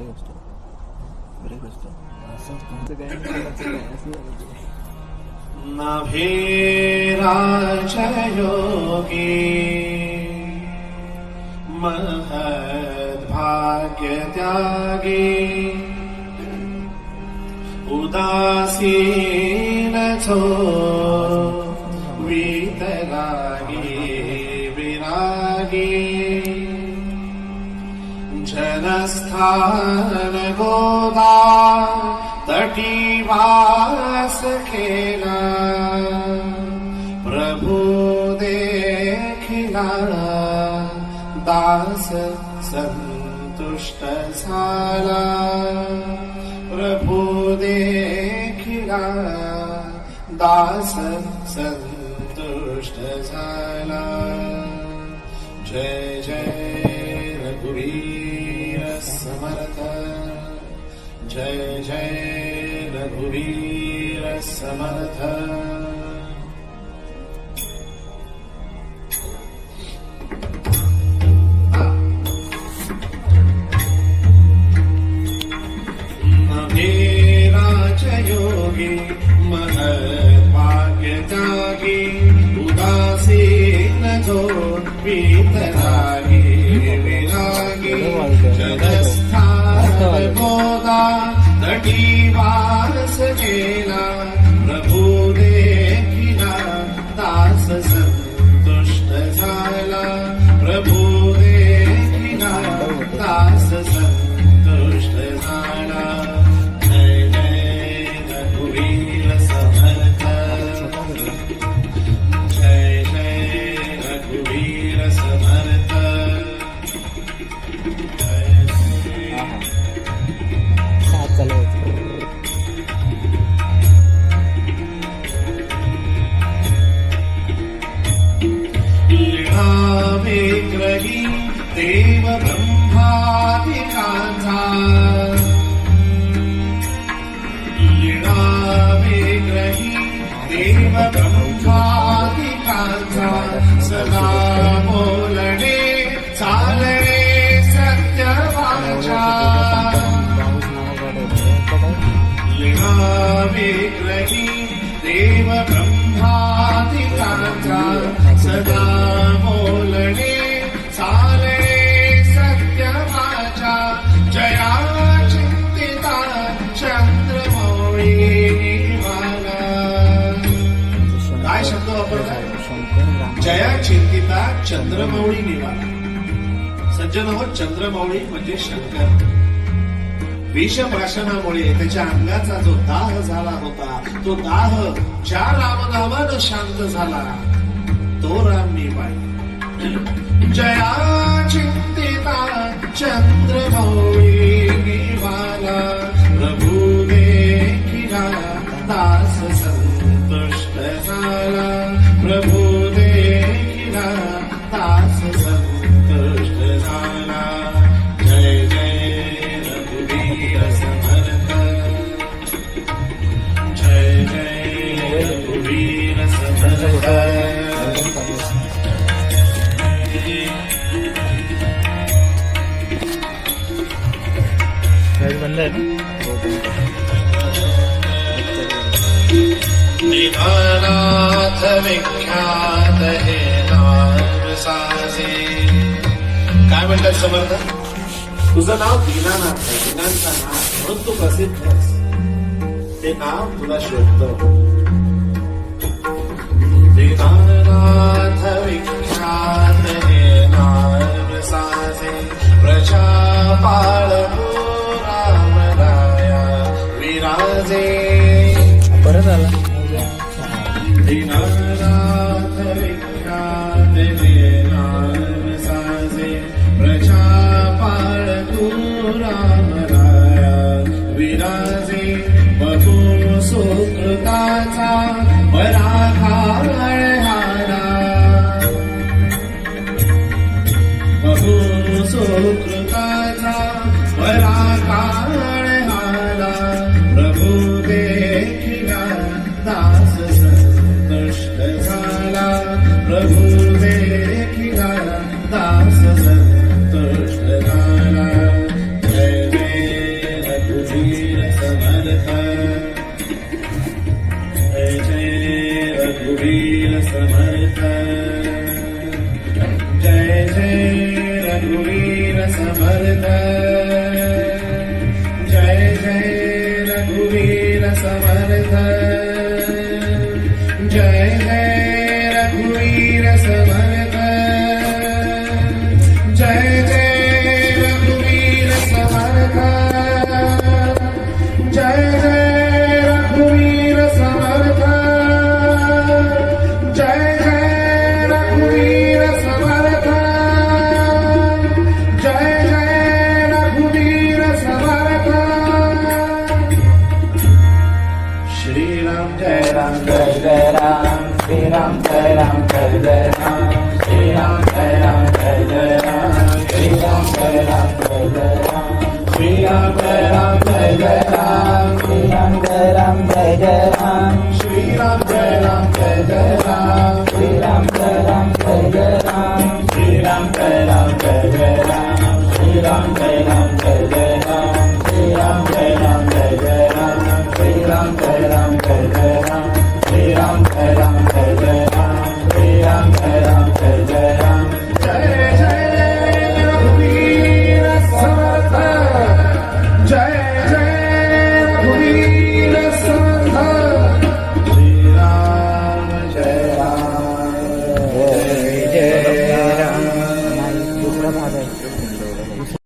Break असतो break ते. नभेराचयोगी महद्भाग्यत्यागी उदासीन छो वीतरागी विरागी। जनस्थान गोदा तटीवास खेला प्रभु देखिला दास संतुष्ट झाला प्रभु देखिला दास संतुष्ट झाला जय जय। जय जय रघुवीर समर्थ नभेराच योगी महद्भाग्यत्यागी उदासीन जो देव ब्रह्मादिकांचा सदा बोलणे चालणे सत्य वाचा बावीस विग्रही देव सदा चंद्रमौळी निवाला सज्जन हो चंद्रमौळी म्हणजे शंकर. विषभाषणामुळे त्याच्या अंगाचा जो दाह झाला होता तो दाह ज्या रामनामानं शांत झाला तो राम मी पाहिला जया चिंतिता चंद्रमौळी निवाला निधानाथ विख्यात हे नाम साजे काय म्हणतात समर्थ? तुझं नाव दीनानाथ आहे. दीनांचा नाथ म्हणून तू प्रसिद्ध आहेस. ते नाव तुला शोधतो दीनानाथ विख्यात हे नाम साजे प्रजा परत आला. दास संतुष्ट झाला प्रभू देखिला दास संतुष्ट झाला जय जय रघुवीर समर्थ जय जय रघुवीर समर्थ जय जय रघुवीर समर्थ Ram you. Ram Ram